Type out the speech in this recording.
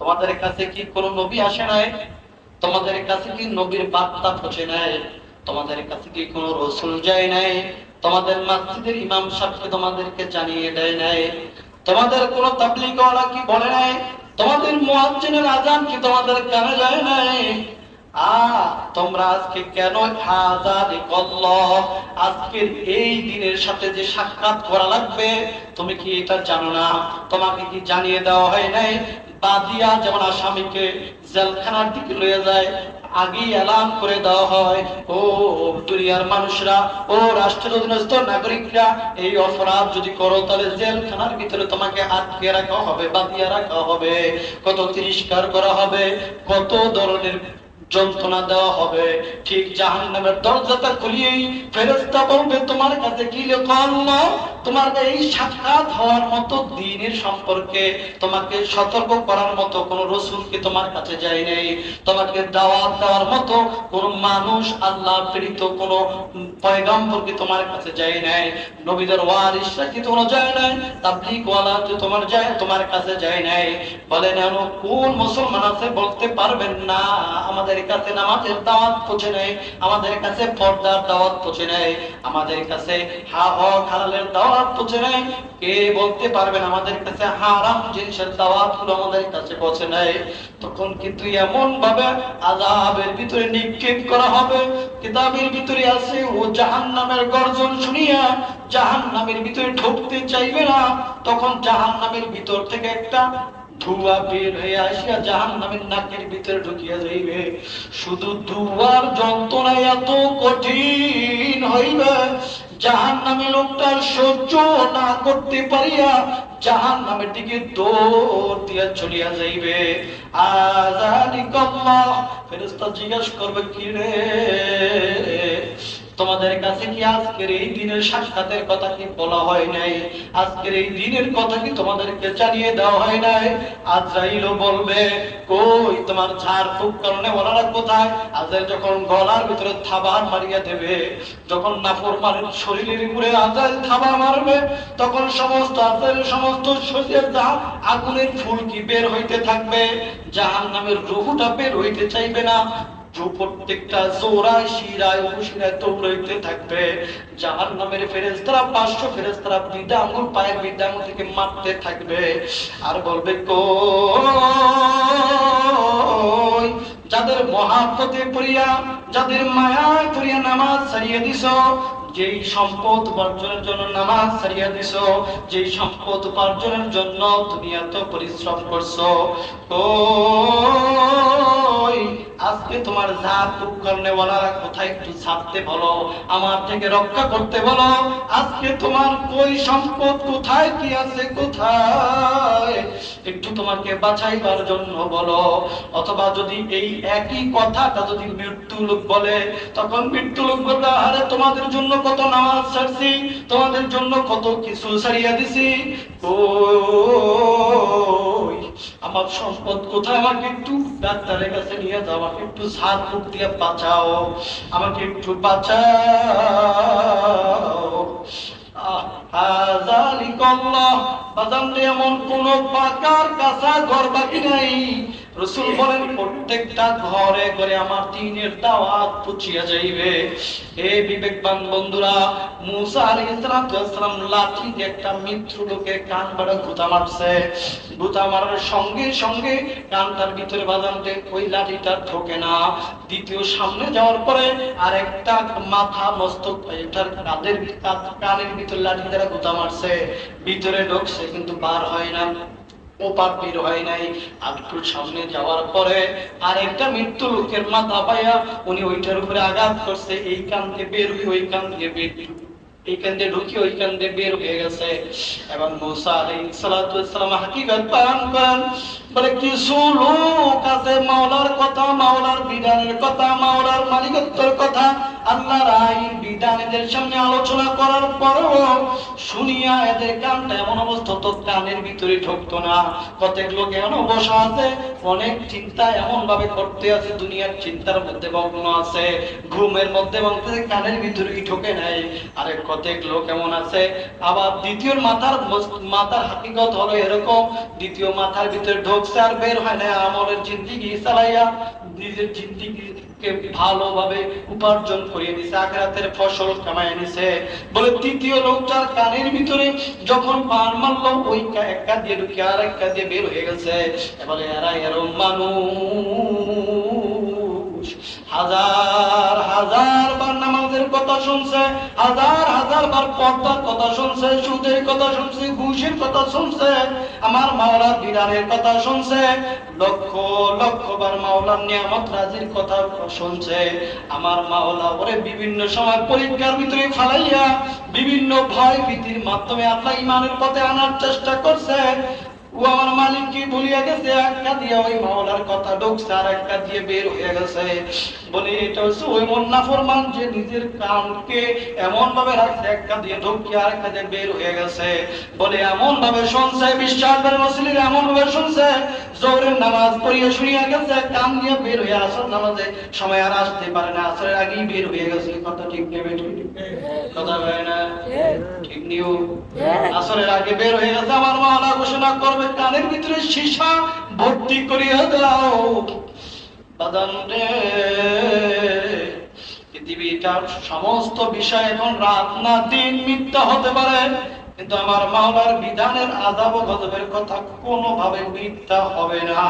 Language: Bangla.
তোমাদের কাছে কি কোনো নবী আসে নাই? তোমাদের কাছে কি নবীর বার্তা পৌঁছে নাই? তোমাদের কাছে কি কোনো রসুল যায় নাই? তোমাদের মসজিদের ইমাম সাহেবকে তোমাদেরকে জানিয়ে দেয় নাই? তোমাদের কোনো তাবলিগওয়ালা কি বলে নাই? তোমাদের মুয়াজ্জিনের আজান কি তোমাদের কানে যায় নাই? আ, তোমরা আজকে কেন আজাদি কল্ল আজকের এই দিনের সাথে যে সাক্ষাৎ করা লাগবে, তুমি কি এটা জানো না? তোমাকে কি জানিয়ে দেওয়া হয় নাই? বাদিয়া যেমন আসামিকে জেলখানার দিকে লয়ে যায়, আগেই এলান করে দেওয়া হয়, ও দুনিয়ার মানুষরা, ও রাষ্ট্রের অধীনস্থ নাগরিকরা, এই অপরাধ যদি করো, তাহলে জেলখানার ভিতরে তোমাকে আটকে রাখা হবে বাদিয়া রাখা হবে, কত তিরস্কার করা হবে, কত ধরনের যন্ত্রণা দেওয়া হবে, ঠিক জাহান নামের দরজাটা খুলিয়েই ফেরেস্তা বলবে, তোমার কাছে কি লেখা আল্লাহ? তোমার এই সাক্ষাৎ হওয়ার মতো দিনের সম্পর্কে তোমাকে সতর্ক করার মতো কোন রসুলকে তোমার কাছে যায় নাই? তোমাকে দাওয়াত দেওয়ার মতো কোন মানুষ আল্লাহ প্রেরিত কোন পয়গম্বরকে তোমার কাছে যায় নাই? নবীদের ওয়ারিসরা কি তোমার যায় নাই? তাবলিগ ওয়ালা যে তোমার যায়, তোমার কাছে যায় নাই। বলেন, এমন কোন মুসলমান আছে বলতে পারবেন না, আমাদের কাছে নামাজের দাওয়াত পৌঁছে নেই, আমাদের কাছে পর্দার দাওয়াত পৌঁছে নেই, আমাদের কাছে হা হ হালালের দাওয়াত পৌঁছে নেই কে বলতে পারবেন আমাদের কাছে হারাম জিনিসের দাওয়াত আমাদের কাছে পৌঁছে তখন কিন্তু এমন ভাবে আজাবের ভিতরে নিক্ষেপ করা হবে। কিতাবের ভিতরে আছে, ও জাহান নামের গর্জন শুনিয়া জাহান নামের ভিতরে ঢুকতে চাইবে না। তখন জাহান নামের ভিতর থেকে একটা ধোঁয়া বের হয়ে আসিয়া জাহান নামের নাকের ভিতরে ঢুকিয়া যাইবে। শুধু ধোঁয়ার যন্ত্রণা এত কঠিন হইবে জাহান নামে লোকটা সহ্য না করতে পারিয়া জাহান নামের দিকে দৌড় দিয়া চলিয়া যাইবে। আজানি কল্লা ফেরেস্তা জিজ্ঞাসা করবে, কি রে? তোমাদের কাছে কি আজকের এই দিনের সাক্ষাতের কথা কি বলা হয় নাই? আজকের এই দিনের কথা কি তোমাদেরকে জানিয়ে দেওয়া হয় নাই? আজরাইলও বলবে, কই, তোমার ঝাড় ফুক কারণে ওনারা কোথায়? আজরাইল যখন গলার ভিতরে থাবার মারিয়া দেবে, যখন নাফর মারের শরীরের উপরে আজরাইল থাবা মারবে, তখন সমস্ত আজরাইল, সমস্ত শরীরের যা আগুনের ফুলকি বের হইতে থাকবে জাহান নামের রুহুটা বের হইতে চাইবে না। প্রত্যেকটা জোড়ায়, শিরায়, উপশিরায় থাকবে। জাহার নামের ফেরেস্তারা পাঁচশো ফেরেস্তারা পায়ের থেকে মারতে থাকবে। আর বলবে কো যাদের মহাপতে পড়িয়া, যাদের মায়া পড়িয়া নামাজ ছাড়িয়ে দিছ যেই সম্পদ উপার্জনের জন্য নামাজ ছাড়িয়া দিছ, যেই সম্পদ উপার্জনের জন্য তুমি এত পরিশ্রম করছ ওই আজকে তোমার জাত উপকরণে ওয়ালারা কোথায় একটু ছাড়তে বলো, আমার থেকে রক্ষা করতে বলো, আজকে তোমার কই সম্পদ কোথায়, কি আছে কোথায়, একটু তোমাকে বাছাইবার জন্য বলো, অথবা যদি এই একই কথাটা যদি মৃত্যু লোক বলে, তখন মৃত্যু লোক বলবে আরে তোমাদের জন্য কত নামাজ ছাড়ছি তোমাদের জন্য কত কিছু ছাড়িয়া দিছি। ওই আমার সম্পদ কোথায়? আমাকে একটু ডাক্তারের কাছে নিয়ে যাও আমাকে একটু ঝাড় ফুক দিয়ে বাঁচাও আমাকে একটু বাঁচাও। আহ, বাজান এমন কোন পাকার কাঁচা ঘর বাকি নাই। রসুল বলেন, প্রত্যেকটা ঘরে ঘরে আমার দিনের দাওয়াত পুছিয়া যাইবে। হে বিবেকবান বন্ধুরা, মুসা আলাইহিস সালাম লাঠি একটা লোকের কান বাড়া গুতা মারছে। গুতা মারার সঙ্গে সঙ্গে ভিতরে বাজানতে ওই লাঠিটা ঢোকে না। দ্বিতীয় সামনে যাওয়ার পরে আর একটা মাথা মস্তক এটার কাদের কানের ভিতরে লাঠি দ্বারা গুতা মারছে। ভিতরে ঢোকছে, কিন্তু বার হয় না। আর একটু মৃত্যু লোকের মাথা পাইয়া উনি ওইটার উপরে আঘাত করছে। এই কান বের হয়ে ওই কান বের এইখান দিয়ে ঢুকি ওইখান দিয়ে বের হয়ে গেছে। এবং মুসা আলাইহিস সালাতু ওয়াসসালাম হাকিকত করেন বলে, কিছু লোক আছে মাওলার কথা, মাওলার বিধানের কথা, মাওলার মালিকত্বের কথা। আল্লাহর আইন, বিধান সামনে আলোচনা করার পরেও শুনিয়া এদের কানটা এমন অবস্থা তো কানের ভিতরে ঢুকতো না। কতক লোক এমন বসা আছে, অনেক চিন্তা এমন ভাবে করতে আছে, দুনিয়ার চিন্তার মধ্যে মগ্ন আছে। ঘুমের মধ্যে মধ্যে কানের ভিতরে ঢোকে নাই। আরে, কতক লোক এমন আছে। আবার দ্বিতীয় মাথার মাথার হাকিকত হলো এরকম, দ্বিতীয় মাথার ভিতরে ঢোক ঢুকছে আর বের হয় না, আমলের জিন্দিগি চালাইয়া নিজের জিন্দিগিকে ভালোভাবে উপার্জন করিয়ে দিছে আখেরাতের ফসল কামায় নিছে। বলে তৃতীয় লোকটার কানের ভিতরে যখন পান মারলো ওই কা- এক কান দিয়ে ঢুকে আর এক কান দিয়ে বের হয়ে গেছে। বলে, এরা এরম মানুষ। হাজার হাজার বার নামাজের কথা শুনছে, হাজার হাজার বার পর্দার কথা শুনছে, সুদের কথা শুনছে, ঘুষের কথা শুনছে, আমার মাওলার কথা শুনছে, লক্ষ লক্ষ বার মাওলার নিয়ামত রাজির কথা শুনছে। আমার মাওলা ওরে বিভিন্ন সময় পরীক্ষার ভিতরে ফালাইয়া বিভিন্ন ভয় ভীতির মাধ্যমে আল্লাহ ইমানের পথে আনার চেষ্টা করছে। ও আমার মালিককে ভুলিয়া গেছে? একটা দিয়ে ওই মাওলার কথা ঢুকছে, আর একটা দিয়ে বের হয়ে গেছে। এটা হচ্ছে ওই যে নিজের কানকে এমন ভাবে রাখছে, একটা দিয়ে আর একটা দিয়ে বের হয়ে গেছে। বলে এমন ভাবে শুনছে এমন ভাবে শুনছে নামাজ পড়িয়ে শুনিয়া গেছে, কান দিয়ে বের হয়ে আসর নামাজে সময় আর আসতে পারে না, আসরের আগেই বের হয়ে গেছে। কথা ঠিক নেবে কথা হয় না। ঠিক আসরের আগে বের হয়ে গেছে আমার মাওলা ঘোষণা করবে কানের ভিতরে সীসা ভর্তি করিয়া দাও। বাদান রে পৃথিবীটার সমস্ত বিষয় এখন রাত না দিন মিথ্যা হতে পারে কিন্তু আমার মাওলার বিধানের আজাব ও গজবের কথা কোনোভাবে মিথ্যা হবে না।